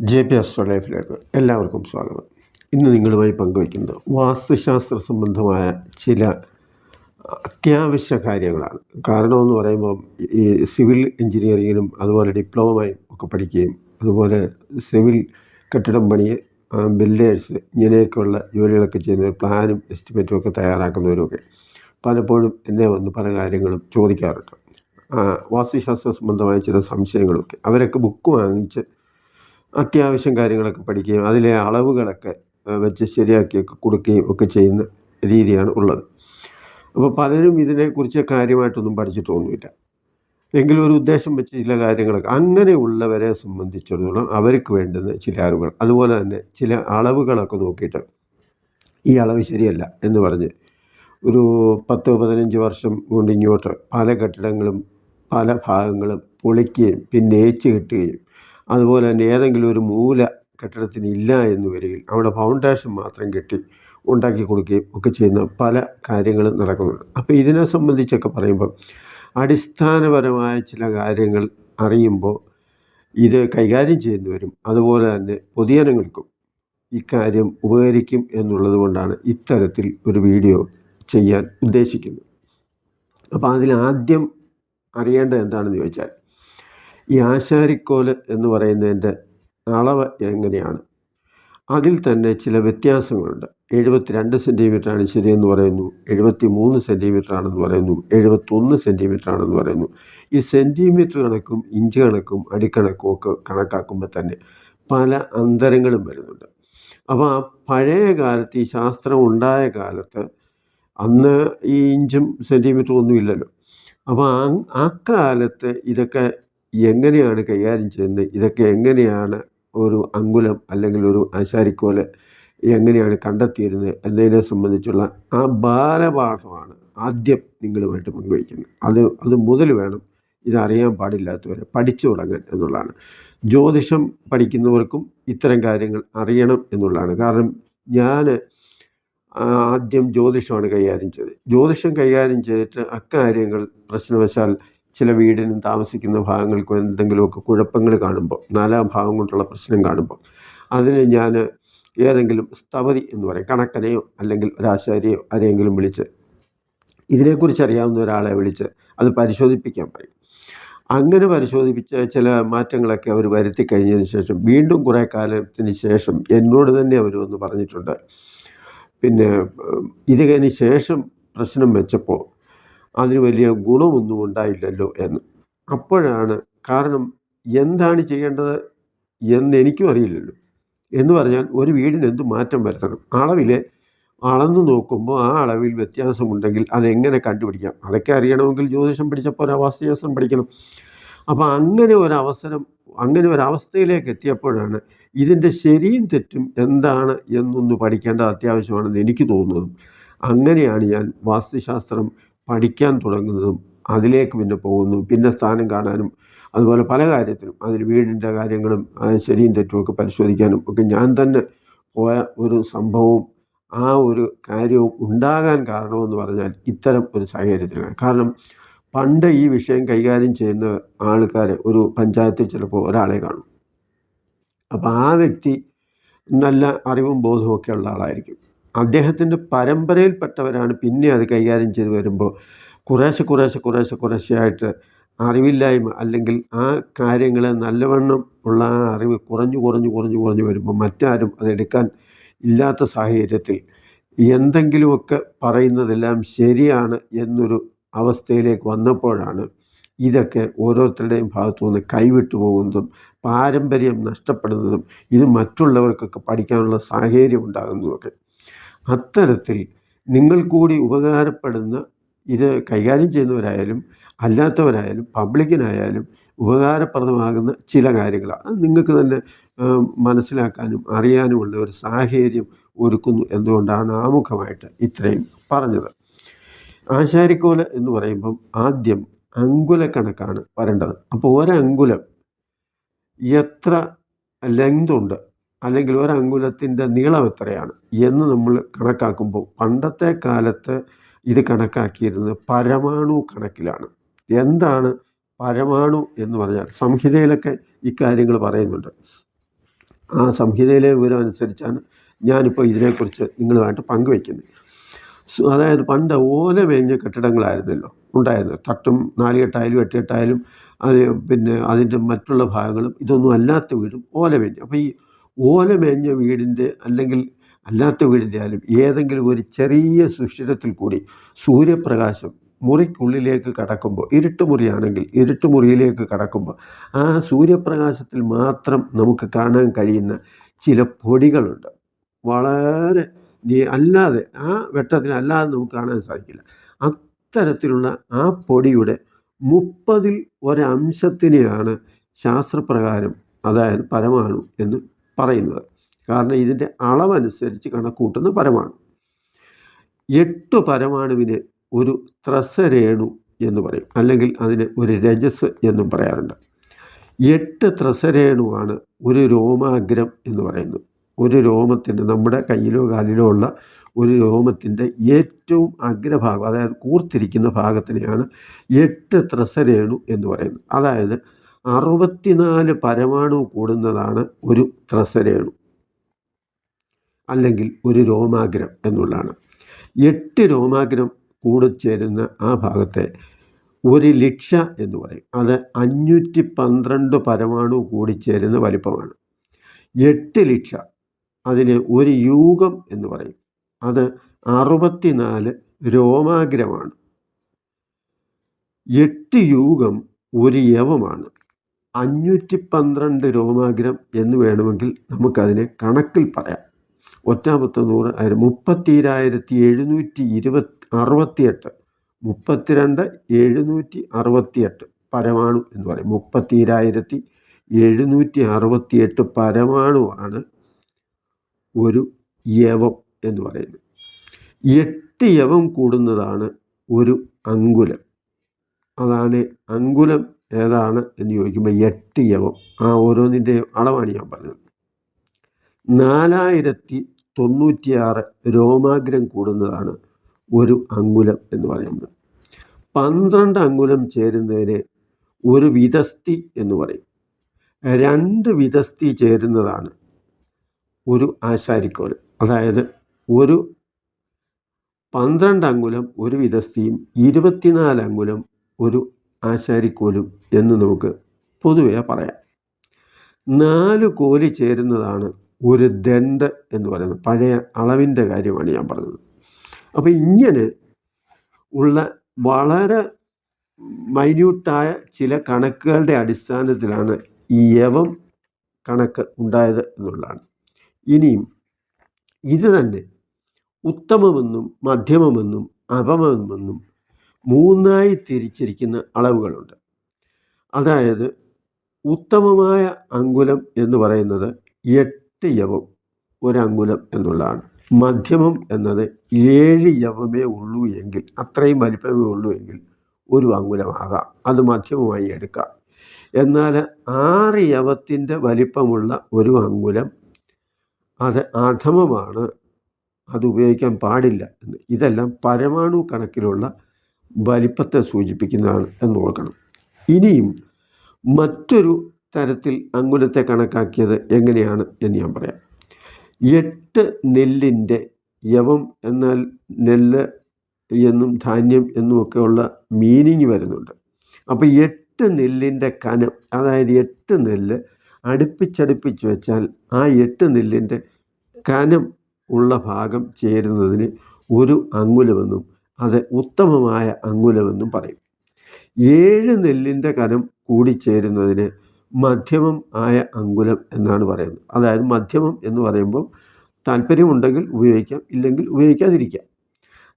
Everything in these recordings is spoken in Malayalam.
ജെ പി ആസ്ട്രോ ലൈഫിലേക്ക് എല്ലാവർക്കും സ്വാഗതം. ഇന്ന് നിങ്ങളുമായി പങ്കുവയ്ക്കുന്നത് വാസ്തുശാസ്ത്ര സംബന്ധമായ ചില അത്യാവശ്യ കാര്യങ്ങളാണ്. കാരണമെന്ന് പറയുമ്പോൾ ഈ സിവിൽ എഞ്ചിനീയറിങ്ങിനും അതുപോലെ ഡിപ്ലോമയും ഒക്കെ പഠിക്കുകയും അതുപോലെ സിവിൽ കെട്ടിടം പണി ബിൽഡേഴ്സ് ഇങ്ങനെയൊക്കെയുള്ള ജോലികളൊക്കെ ചെയ്യുന്നവർ പ്ലാനും എസ്റ്റിമേറ്റും ഒക്കെ തയ്യാറാക്കുന്നവരുമൊക്കെ പലപ്പോഴും എന്നെ വന്ന് പല കാര്യങ്ങളും ചോദിക്കാറുണ്ട്. വാസ്തുശാസ്ത്ര സംബന്ധമായ ചില സംശയങ്ങളൊക്കെ അവരൊക്കെ ബുക്ക് വാങ്ങിച്ച് അത്യാവശ്യം കാര്യങ്ങളൊക്കെ പഠിക്കുകയും അതിലെ അളവുകളൊക്കെ വെച്ച് ശരിയാക്കിയൊക്കെ കൊടുക്കുകയും ഒക്കെ ചെയ്യുന്ന രീതിയാണ് ഉള്ളത്. അപ്പോൾ പലരും ഇതിനെക്കുറിച്ച് കാര്യമായിട്ടൊന്നും പഠിച്ചിട്ടൊന്നുമില്ല എങ്കിലും ഒരു ഉദ്ദേശം വെച്ച് ചില കാര്യങ്ങളൊക്കെ അങ്ങനെയുള്ളവരെ സംബന്ധിച്ചിടത്തോളം അവർക്ക് വേണ്ടുന്ന ചില അറിവുകൾ അതുപോലെ തന്നെ ചില അളവുകളൊക്കെ നോക്കിയിട്ട് ഈ അളവ് ശരിയല്ല എന്ന് പറഞ്ഞ് ഒരു പത്ത് പതിനഞ്ച് വർഷം കൊണ്ട് ഇങ്ങോട്ട് പല കെട്ടിടങ്ങളും പല ഭാഗങ്ങളും പൊളിക്കുകയും പിന്നെ ഏച്ച് കെട്ടുകയും അതുപോലെ തന്നെ ഏതെങ്കിലും ഒരു മൂല കെട്ടിടത്തിന് ഇല്ല എന്ന് വരികയും അവിടെ ഫൗണ്ടേഷൻ മാത്രം കെട്ടി ഉണ്ടാക്കി കൊടുക്കുകയും ഒക്കെ ചെയ്യുന്ന പല കാര്യങ്ങളും നടക്കുന്നുണ്ട്. അപ്പോൾ ഇതിനെ സംബന്ധിച്ചൊക്കെ പറയുമ്പോൾ അടിസ്ഥാനപരമായ ചില കാര്യങ്ങൾ അറിയുമ്പോൾ ഇത് കൈകാര്യം ചെയ്യുന്നവരും അതുപോലെ തന്നെ പൊതുജനങ്ങൾക്കും ഇക്കാര്യം ഉപകരിക്കും എന്നുള്ളത് കൊണ്ടാണ് ഇത്തരത്തിൽ ഒരു വീഡിയോ ചെയ്യാൻ ഉദ്ദേശിക്കുന്നത്. അപ്പോൾ അതിൽ ആദ്യം അറിയേണ്ടത് എന്താണെന്ന് ചോദിച്ചാൽ ഈ ആശാരിക്കോൽ എന്ന് പറയുന്നതിന്റെ അളവ് എങ്ങനെയാണ്? അതിൽ തന്നെ ചില വ്യത്യാസങ്ങളുണ്ട്. എഴുപത്തിരണ്ട് സെന്റിമീറ്റർ ആണ് ശരിയെന്ന് പറയുന്നു. എഴുപത്തി മൂന്ന് സെന്റിമീറ്റർ ആണെന്ന് പറയുന്നു. എഴുപത്തൊന്ന് സെന്റിമീറ്റർ ആണെന്ന് പറയുന്നു. ഈ സെന്റിമീറ്റർ കണക്കും ഇഞ്ച് കണക്കും അടിക്കണക്കും ഒക്കെ കണക്കാക്കുമ്പോൾ തന്നെ പല അന്തരങ്ങളും വരുന്നുണ്ട്. അപ്പോൾ ആ പഴയ കാലത്ത് ഈ ശാസ്ത്രം ഉണ്ടായ കാലത്ത് അന്ന് ഈ ഇഞ്ചും സെന്റിമീറ്ററും ഒന്നും ഇല്ലല്ലോ. അപ്പോൾ ആ കാലത്ത് ഇതൊക്കെ എങ്ങനെയാണ് കൈകാര്യം ചെയ്യുന്നത്? ഇതൊക്കെ എങ്ങനെയാണ് ഒരു അങ്കുലം അല്ലെങ്കിൽ ഒരു ആശാരിക്കോൽ എങ്ങനെയാണ് കണ്ടെത്തിയിരുന്നത് എന്നതിനെ സംബന്ധിച്ചുള്ള ആ ബാലപാഠമാണ് ആദ്യം നിങ്ങളുമായിട്ട് പങ്കുവയ്ക്കുന്നത്. അത് അത് മുതൽ വേണം ഇതറിയാൻ പാടില്ലാത്തവരെ പഠിച്ചു തുടങ്ങാൻ എന്നുള്ളതാണ്. ജ്യോതിഷം പഠിക്കുന്നവർക്കും ഇത്തരം കാര്യങ്ങൾ അറിയണം എന്നുള്ളതാണ്. കാരണം ഞാൻ ആദ്യം ജ്യോതിഷമാണ് കൈകാര്യം ചെയ്തത്. ജ്യോതിഷം കൈകാര്യം ചെയ്തിട്ട് അക്കാര്യങ്ങൾ പ്രശ്നവശാൽ ചില വീടിനും താമസിക്കുന്ന ഭാഗങ്ങൾക്കും എന്തെങ്കിലുമൊക്കെ കുഴപ്പങ്ങൾ കാണുമ്പോൾ നാലാം ഭാഗം കൊണ്ടുള്ള പ്രശ്നം കാണുമ്പോൾ അതിന് ഞാൻ ഏതെങ്കിലും സ്ഥപതി എന്ന് പറയും കണക്കനെയോ അല്ലെങ്കിൽ ഒരാശാരിയോ ആരെയെങ്കിലും വിളിച്ച് ഇതിനെക്കുറിച്ച് അറിയാവുന്ന ഒരാളെ വിളിച്ച് അത് പരിശോധിപ്പിക്കാൻ പറയും. അങ്ങനെ പരിശോധിപ്പിച്ച ചില മാറ്റങ്ങളൊക്കെ അവർ വരുത്തി കഴിഞ്ഞതിന് ശേഷം വീണ്ടും കുറേ കാലത്തിന് ശേഷം എന്നോട് തന്നെ അവർ വന്ന് പറഞ്ഞിട്ടുണ്ട്. പിന്നെ ഇതിന് ശേഷം പ്രശ്നം വെച്ചപ്പോൾ അതിന് വലിയ ഗുണമൊന്നും ഉണ്ടായില്ലല്ലോ എന്ന്. അപ്പോഴാണ് കാരണം എന്താണ് ചെയ്യേണ്ടത് എന്ന് എനിക്കും അറിയില്ലല്ലോ. എന്ന് പറഞ്ഞാൽ ഒരു വീടിന് എന്ത് മാറ്റം വരുത്തണം? അളവിലെ അളന്നു നോക്കുമ്പോൾ ആ അളവിൽ വ്യത്യാസമുണ്ടെങ്കിൽ അതെങ്ങനെ കണ്ടുപിടിക്കാം? അതൊക്കെ അറിയണമെങ്കിൽ ജ്യോതിഷം പഠിച്ചപ്പോൾ വാസ്തുശാസ്ത്രം പഠിക്കണം. അപ്പോൾ അങ്ങനെ ഒരു അവസരം അങ്ങനെ ഒരു അവസ്ഥയിലേക്ക് എത്തിയപ്പോഴാണ് ഇതിന്റെ ശരിയും തെറ്റും എന്താണ് എന്നൊന്ന് പഠിക്കേണ്ടത് അത്യാവശ്യമാണെന്ന് എനിക്ക് തോന്നുന്നതും. അങ്ങനെയാണ് ഞാൻ വാസ്തുശാസ്ത്രം പഠിക്കാൻ തുടങ്ങുന്നതും അതിലേക്ക് പിന്നെ പോകുന്നു. പിന്നെ സ്ഥാനം കാണാനും അതുപോലെ പല കാര്യത്തിലും അതിൽ വീടിന്റെ കാര്യങ്ങളും ശരിയും തെറ്റും ഒക്കെ പരിശോധിക്കാനും ഒക്കെ ഞാൻ തന്നെ പോയ ഒരു സംഭവവും ആ ഒരു കാര്യവും ഉണ്ടാകാൻ കാരണമെന്ന് പറഞ്ഞാൽ ഇത്തരം ഒരു സാഹചര്യത്തിലാണ്. കാരണം പണ്ട് ഈ വിഷയം കൈകാര്യം ചെയ്യുന്ന ആൾക്കാർ ഒരു പഞ്ചായത്തിൽ ചിലപ്പോൾ ഒരാളെ കാണും. അപ്പോൾ ആ വ്യക്തി നല്ല അറിവും ബോധവും ഒക്കെ ഉള്ള ആളായിരിക്കും. അദ്ദേഹത്തിന്റെ പരമ്പരയിൽപ്പെട്ടവരാണ് പിന്നെ അത് കൈകാര്യം ചെയ്തു വരുമ്പോൾ കുറേശ്ശെ കുറേശ്ശെ കുറേശ്ശെ കുറേശ്ശെയായിട്ട് അറിവില്ലായ്മ അല്ലെങ്കിൽ ആ കാര്യങ്ങളെ നല്ലവണ്ണം ഉള്ള ആ അറിവ് കുറഞ്ഞു കുറഞ്ഞു കുറഞ്ഞു കുറഞ്ഞു വരുമ്പോൾ മറ്റാരും അതെടുക്കാൻ ഇല്ലാത്ത സാഹചര്യത്തിൽ എന്തെങ്കിലുമൊക്കെ പറയുന്നതെല്ലാം ശരിയാണ് എന്നൊരു അവസ്ഥയിലേക്ക് വന്നപ്പോഴാണ് ഇതൊക്കെ ഓരോരുത്തരുടെയും ഭാഗത്തു നിന്ന് കൈവിട്ടു പോകുന്നതും പാരമ്പര്യം നഷ്ടപ്പെടുന്നതും ഇത് മറ്റുള്ളവർക്കൊക്കെ പഠിക്കാനുള്ള സാഹചര്യം ഉണ്ടാകുന്നതുമൊക്കെ. അത്തരത്തിൽ നിങ്ങൾ കൂടി ഉപകാരപ്പെടുന്ന ഇത് കൈകാര്യം ചെയ്യുന്നവരായാലും അല്ലാത്തവരായാലും പബ്ലിക്കിനായാലും ഉപകാരപ്രദമാകുന്ന ചില കാര്യങ്ങളാണ്. അത് നിങ്ങൾക്ക് തന്നെ മനസ്സിലാക്കാനും അറിയാനുമുള്ള ഒരു സാഹചര്യം ഒരുക്കുന്നു എന്തുകൊണ്ടാണ് ആമുഖമായിട്ട് ഇത്രയും പറഞ്ഞത്. ആശാരിക്കോല എന്ന് പറയുമ്പം ആദ്യം അങ്കുലക്കണക്കാണ് വരേണ്ടത്. അപ്പോൾ ഒരങ്കുലം എത്ര ലെങ്ത് ഉണ്ട്? അല്ലെങ്കിൽ ഒരങ്കുലത്തിന്റെ നീളം എത്രയാണ് എന്ന് നമ്മൾ കണക്കാക്കുമ്പോൾ പണ്ടത്തെ കാലത്ത് ഇത് കണക്കാക്കിയിരുന്നത് പരമാണു കണക്കിലാണ്. എന്താണ് പരമാണു എന്ന് പറഞ്ഞാൽ സംഹിതയിലൊക്കെ ഇക്കാര്യങ്ങൾ പറയുന്നുണ്ട്. ആ സംഹിതയിലെ വിവരം അനുസരിച്ചാണ് ഞാനിപ്പോൾ ഇതിനെക്കുറിച്ച് നിങ്ങളുമായിട്ട് പങ്കുവയ്ക്കുന്നത്. അതായത് പണ്ട് ഓല മേഞ്ഞ കെട്ടിടങ്ങളായിരുന്നല്ലോ ഉണ്ടായിരുന്നത്. തട്ടും നാലുകെട്ടായാലും എട്ടുകെട്ടായാലും അത് പിന്നെ അതിന്റെ മറ്റുള്ള ഭാഗങ്ങളും ഇതൊന്നും അല്ലാത്ത വീടും ഓല മേഞ്ഞ്. അപ്പോൾ ഈ ഓല മേഞ്ഞ വീടിന്റെ അല്ലെങ്കിൽ അല്ലാത്ത വീടിന്റെ ആയാലും ഏതെങ്കിലും ഒരു ചെറിയ സുഷിരത്തിൽ കൂടി സൂര്യപ്രകാശം മുറിക്കുള്ളിലേക്ക് കടക്കുമ്പോൾ ഇരുട്ട് മുറിയാണെങ്കിൽ ഇരുട്ട് മുറിയിലേക്ക് കടക്കുമ്പോൾ ആ സൂര്യപ്രകാശത്തിൽ മാത്രം നമുക്ക് കാണാൻ കഴിയുന്ന ചില പൊടികളുണ്ട്. വളരെ അല്ലാതെ ആ വെട്ടത്തിൽ അല്ലാതെ നമുക്ക് കാണാൻ സാധിക്കില്ല. അത്തരത്തിലുള്ള ആ പൊടിയുടെ മുപ്പതിൽ ഒരംശത്തിനെയാണ് ശാസ്ത്രപ്രകാരം അതായത് പരമാണു എന്ന് പറയുന്നത്. കാരണം ഇതിന്റെ അളവനുസരിച്ച് കണക്കൂട്ടുന്ന പരമാണു. എട്ട് പരമാണുവിന് ഒരു ത്രസരേണു എന്ന് പറയും. അല്ലെങ്കിൽ അതിന് ഒരു രജസ് എന്നും പറയാറുണ്ട്. എട്ട് ത്രസരേണുവാണ് ഒരു രോമാഗ്രം എന്ന് പറയുന്നത്. ഒരു രോമത്തിന്റെ നമ്മുടെ കയ്യിലോ കാലിലോ ഉള്ള ഒരു രോമത്തിന്റെ ഏറ്റവും അഗ്രഭാഗം അതായത് കൂർത്തിരിക്കുന്ന ഭാഗത്തിനെയാണ് എട്ട് ത്രസരേണു എന്ന് പറയുന്നത്. അതായത് അറുപത്തിനാല് പരമാണു കൂടുന്നതാണ് ഒരു ത്രസരേണു. അല്ലെങ്കിൽ ഒരു രോമാഗ്രം എന്നുള്ളതാണ്. എട്ട് രോമാഗ്രം കൂടിച്ചേരുന്ന ആ ഭാഗത്തെ ഒരു ലക്ഷ എന്ന് പറയും. അത് അഞ്ഞൂറ്റി പന്ത്രണ്ട് പരമാണു കൂടിച്ചേരുന്ന വലിപ്പമാണ്. എട്ട് ലക്ഷ അതിന് ഒരു യൂഗം എന്ന് പറയും. അത് അറുപത്തിനാല് രോമാഗ്രമാണ്. എട്ട് യൂഗം ഒരു യവമാണ്. അഞ്ഞൂറ്റി പന്ത്രണ്ട് രോമാഗ്രം എന്ന് വേണമെങ്കിൽ നമുക്കതിനെ കണക്കിൽ പറയാം. ഒറ്റാമത്തെ നൂറ് ആയിരം മുപ്പത്തിരായിരത്തി എഴുന്നൂറ്റി ഇരുപത്തി അറുപത്തിയെട്ട് മുപ്പത്തിരണ്ട് എഴുന്നൂറ്റി അറുപത്തിയെട്ട് പരമാണു എന്ന് പറയും. മുപ്പത്തിരായിരത്തി എഴുന്നൂറ്റി അറുപത്തിയെട്ട് പരമാണുവാണ് ഒരു യവം എന്ന് പറയുന്നത്. എട്ട് യവം കൂടുന്നതാണ് ഒരു അങ്കുലം. അതാണ് അങ്കുലം ഏതാണ് എന്ന് ചോദിക്കുമ്പോൾ എട്ട് യവം. ആ ഓരോന്നിന്റെയും അളവാണ് ഞാൻ പറഞ്ഞത്. നാലായിരത്തി തൊണ്ണൂറ്റിയാറ് രോമാഗ്രം കൂടുന്നതാണ് ഒരു അങ്കുലം എന്ന് പറയുന്നത്. പന്ത്രണ്ട് അങ്കുലം ചേരുന്നതിന് ഒരു വിതസ്തി എന്ന് പറയും. രണ്ട് വിതസ്തി ചേരുന്നതാണ് ഒരു ആശാരിക്കോൽ അതായത് ഒരു പന്ത്രണ്ട് അങ്കുലം ഒരു വിതസ്തിയും ഇരുപത്തിനാല് അങ്കുലം ഒരു ആശാരിക്കോലും എന്ന് നമുക്ക് പൊതുവേ പറയാം. നാല് കോലി ചേരുന്നതാണ് ഒരു ദണ്ട് എന്ന് പറയുന്നത്. പഴയ അളവിന്റെ കാര്യമാണ് ഞാൻ പറഞ്ഞത്. അപ്പോൾ ഇങ്ങനെ ഉള്ള വളരെ മൈന്യൂട്ടായ ചില കണക്കുകളുടെ അടിസ്ഥാനത്തിലാണ് ഈ യവം കണക്ക് ഉണ്ടായത് എന്നുള്ളതാണ്. ഇനിയും ഇത് തന്നെ ഉത്തമമെന്നും മധ്യമമെന്നും അപമമെന്നും മൂന്നായി തിരിച്ചിരിക്കുന്ന അളവുകളുണ്ട്. അതായത് ഉത്തമമായ അങ്കുലം എന്ന് പറയുന്നത് എട്ട് യവം ഒരങ്കുലം എന്നുള്ളതാണ്. മധ്യമം എന്നത് ഏഴ് യവമേ ഉള്ളൂ എങ്കിൽ അത്രയും വലിപ്പമേ ഉള്ളൂ എങ്കിൽ ഒരു അങ്കുലമാകാം. അത് മധ്യമമായി എടുക്കാം. എന്നാൽ ആറ് യവത്തിന്റെ വലിപ്പമുള്ള ഒരു അങ്കുലം അത് അധമമാണ്. അത് ഉപയോഗിക്കാൻ പാടില്ല എന്ന്. ഇതെല്ലാം പരമാണു കണക്കിലുള്ള വലിപ്പത്തെ സൂചിപ്പിക്കുന്നതാണ് എന്ന് ഓർക്കണം. ഇനിയും മറ്റൊരു തരത്തിൽ അങ്കുലത്തെ കണക്കാക്കിയത് എങ്ങനെയാണ് എന്ന് ഞാൻ പറയാം. എട്ട് നെല്ലിന്റെ യവം എന്നാൽ നെല്ല് എന്നും ധാന്യം എന്നുമൊക്കെയുള്ള മീനിങ് വരുന്നുണ്ട്. അപ്പോൾ എട്ട് നെല്ലിന്റെ കനം അതായത് എട്ട് നെല്ല് അടുപ്പിച്ചടുപ്പിച്ച് വെച്ചാൽ ആ എട്ട് നെല്ലിന്റെ കനം ഉള്ള ഭാഗം ചേരുന്നതിന് ഒരു അങ്കുലമെന്നും അത് ഉത്തമമായ അങ്കുലമെന്നും പറയും. ഏഴ് നെല്ലിന്റെ കനം കൂടിച്ചേരുന്നതിന് മധ്യമം ആയ അങ്കുലം എന്നാണ് പറയുന്നത്. അതായത് മധ്യമം എന്ന് പറയുമ്പോൾ താല്പര്യമുണ്ടെങ്കിൽ ഉപയോഗിക്കാം ഇല്ലെങ്കിൽ ഉപയോഗിക്കാതിരിക്കാം.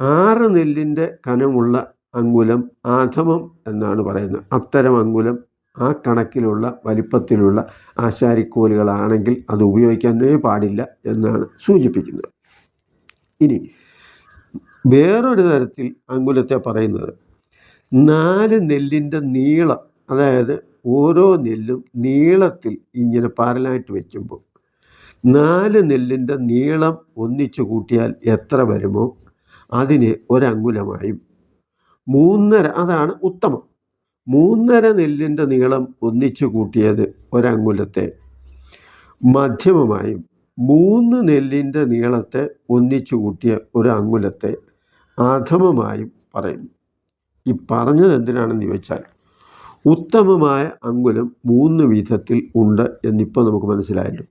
ആറ് നെല്ലിന്റെ കനമുള്ള അങ്കുലം ആധമം എന്നാണ് പറയുന്നത്. അത്തരം അങ്കുലം ആ കണക്കിലുള്ള വലിപ്പത്തിലുള്ള ആശാരിക്കോലുകളാണെങ്കിൽ അത് ഉപയോഗിക്കാനേ പാടില്ല എന്നാണ് സൂചിപ്പിക്കുന്നത്. ഇനി വേറൊരു തരത്തിൽ അങ്കുലത്തെ പറയുന്നത്. നാല് നെല്ലിന്റെ നീളം അതായത് ഓരോ നെല്ലും നീളത്തിൽ ഇങ്ങനെ പാരലായിട്ട് വയ്ക്കുമ്പോൾ നാല് നെല്ലിന്റെ നീളം ഒന്നിച്ചു കൂട്ടിയാൽ എത്ര വരുമോ? അതിന് ഒരങ്കുലമായും മൂന്നര അതാണ് ഉത്തമം. മൂന്നര നെല്ലിന്റെ നീളം ഒന്നിച്ചു കൂട്ടിയത് ഒരങ്കുലത്തെ മധ്യമമായും മൂന്ന് നെല്ലിന്റെ നീളത്തെ ഒന്നിച്ചു കൂട്ടിയ ഒരു അങ്കുലത്തെ അധമമായും പറയുന്നു. ഈ പറഞ്ഞത് എന്തിനാണെന്ന് ചോദിച്ചാൽ ഉത്തമമായ അങ്കുലം മൂന്ന് വിധത്തിൽ ഉണ്ട് എന്നിപ്പോൾ നമുക്ക് മനസ്സിലായല്ലോ.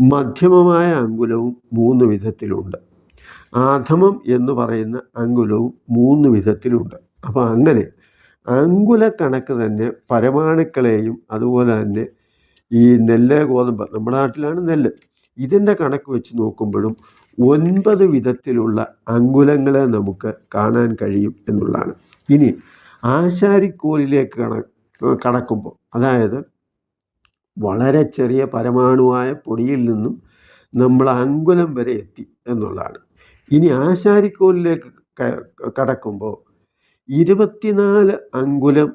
മധ്യമമായ അങ്കുലവും മൂന്ന് വിധത്തിലുണ്ട്. ആധമം എന്ന് പറയുന്ന അങ്കുലവും മൂന്ന് വിധത്തിലുണ്ട്. അപ്പോൾ അങ്ങനെ അങ്കുല കണക്ക് തന്നെ പരമാണുക്കളെയും അതുപോലെ തന്നെ ഈ നെല്ല് ഗോതമ്പ് നമ്മുടെ നാട്ടിലാണ് നെല്ല്. ഇതിന്റെ കണക്ക് വെച്ച് നോക്കുമ്പോഴും ഒൻപത് വിധത്തിലുള്ള അങ്കുലങ്ങളെ നമുക്ക് കാണാൻ കഴിയും എന്നുള്ളതാണ്. ഇനി ആശാരിക്കോലിലേക്ക് കണ കടക്കുമ്പോൾ അതായത് വളരെ ചെറിയ പരമാണുവായ പൊടിയിൽ നിന്നും നമ്മൾ അങ്കുലം വരെ എത്തി എന്നുള്ളതാണ്. ഇനി ആശാരിക്കോലിലേക്ക് കടക്കുമ്പോൾ ഇരുപത്തിനാല് അങ്കുലം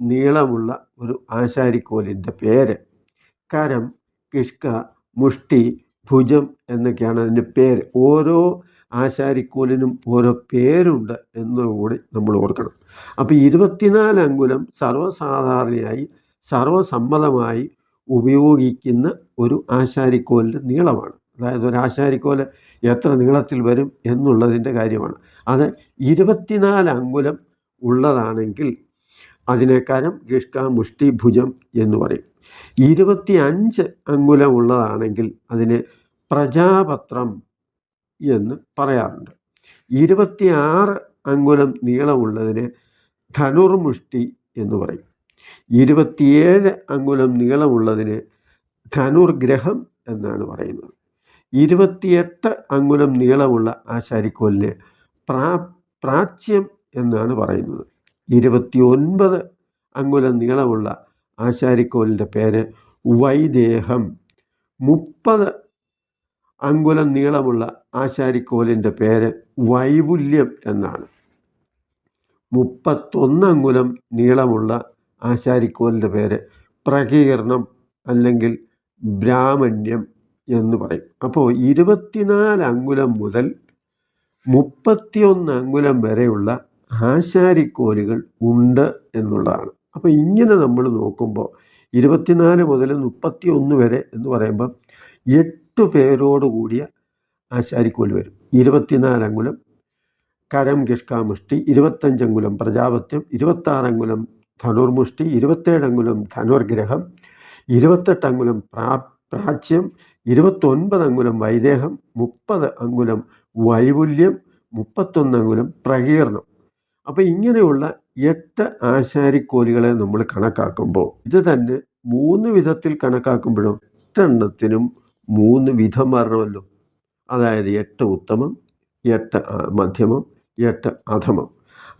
നീളമുള്ള ഒരു ആശാരിക്കോലിന്റെ പേര് കരം കിഷ്ക മുഷ്ടി ഭുജം എന്നൊക്കെയാണ് അതിന്റെ പേര്. ഓരോ ആശാരിക്കോലിനും ഓരോ പേരുണ്ട് എന്നുകൂടി നമ്മൾ ഓർക്കണം. അപ്പോൾ ഇരുപത്തിനാല് അങ്കുലം സർവസാധാരണയായി സർവസമ്മതമായി ഉപയോഗിക്കുന്ന ഒരു ആശാരിക്കോലിന്റെ നീളമാണ്. അതായത് ഒരു ആശാരിക്കോൽ എത്ര നീളത്തിൽ വരും എന്നുള്ളതിന്റെ കാര്യമാണ്. അത് ഇരുപത്തിനാല് അങ്കുലം ഉള്ളതാണെങ്കിൽ അതിനേക്കാരം കരം ഗിഷ്ക മുഷ്ടി ഭുജം എന്ന് പറയും. ഇരുപത്തി അഞ്ച് അങ്കുലമുള്ളതാണെങ്കിൽ അതിനെ പ്രജാപത്രം എന്ന് പറയാറുണ്ട്. ഇരുപത്തിയാറ് അങ്കുലം നീളമുള്ളതിന് ധനുർമുഷ്ടി എന്ന് പറയും. ഇരുപത്തിയേഴ് അങ്കുലം നീളമുള്ളതിന് ധനുർഗ്രഹം എന്നാണ് പറയുന്നത്. ഇരുപത്തിയെട്ട് അങ്കുലം നീളമുള്ള ആശാരിക്കോലിന് പ്രാ പ്രാച്യം എന്നാണ് പറയുന്നത്. ഇരുപത്തി ഒൻപത് അങ്കുലം നീളമുള്ള ആശാരിക്കോലിന്റെ പേര് വൈദേഹം. മുപ്പത് അങ്കുലം നീളമുള്ള ആശാരിക്കോലിന്റെ പേര് വൈപുല്യം എന്നാണ്. മുപ്പത്തൊന്ന് അങ്കുലം നീളമുള്ള ആശാരിക്കോലിന്റെ പേര് പ്രകീർണം അല്ലെങ്കിൽ ബ്രാഹ്മണ്യം എന്ന് പറയും. അപ്പോൾ ഇരുപത്തിനാല് അങ്കുലം മുതൽ മുപ്പത്തിയൊന്ന് അങ്കുലം വരെയുള്ള ആശാരിക്കോലുകൾ ഉണ്ട് എന്നുള്ളതാണ്. അപ്പോൾ ഇങ്ങനെ നമ്മൾ നോക്കുമ്പോൾ ഇരുപത്തിനാല് മുതൽ മുപ്പത്തി ഒന്ന് വരെ എന്ന് പറയുമ്പം എട്ട് പേരോട് കൂടിയ ആശാരിക്കോൽ വരും. ഇരുപത്തിനാലങ്കുലം കരം കിഷ്കാമുഷ്ടി ഇരുപത്തഞ്ചങ്കുലം പ്രജാപത്യം ഇരുപത്താറങ്കുലം ധനുർമുഷ്ടി ഇരുപത്തേഴങ്കുലം ധനുർഗ്രഹം ഇരുപത്തെട്ടങ്കുലം പ്രാ പ്രാച്യം ഇരുപത്തൊൻപത് അങ്കുലം വൈദേഹം മുപ്പത് അങ്കുലം വൈപുല്യം മുപ്പത്തൊന്ന് അങ്കുലം പ്രകീർണം. അപ്പോൾ ഇങ്ങനെയുള്ള എട്ട് ആശാരിക്കോലികളെ നമ്മൾ കണക്കാക്കുമ്പോൾ ഇത് തന്നെ മൂന്ന് വിധത്തിൽ കണക്കാക്കുമ്പോഴും എട്ടെണ്ണത്തിനും മൂന്ന് വിധം വരണമല്ലോ അതായത് എട്ട് ഉത്തമം എട്ട് മധ്യമം എട്ട് അധമം.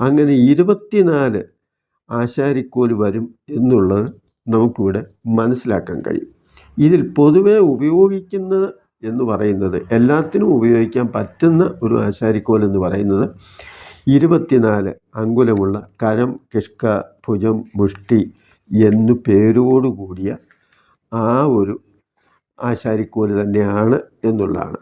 അങ്ങനെ ഇരുപത്തിനാല് ആശാരിക്കോൽ വരും എന്നുള്ളത് നമുക്കിവിടെ മനസ്സിലാക്കാൻ കഴിയും. ഇതിൽ പൊതുവെ ഉപയോഗിക്കുന്നത് എന്ന് പറയുന്നത് എല്ലാത്തിനും ഉപയോഗിക്കാൻ പറ്റുന്ന ഒരു ആശാരിക്കോൽ എന്ന് പറയുന്നത് ഇരുപത്തിനാല് അങ്കുലമുള്ള കരം കിഷ്ക ഭുജം മുഷ്ടി എന്നു പേരോടുകൂടിയ ആ ഒരു ആശാരിക്കോൽ തന്നെയാണ് എന്നുള്ളതാണ്.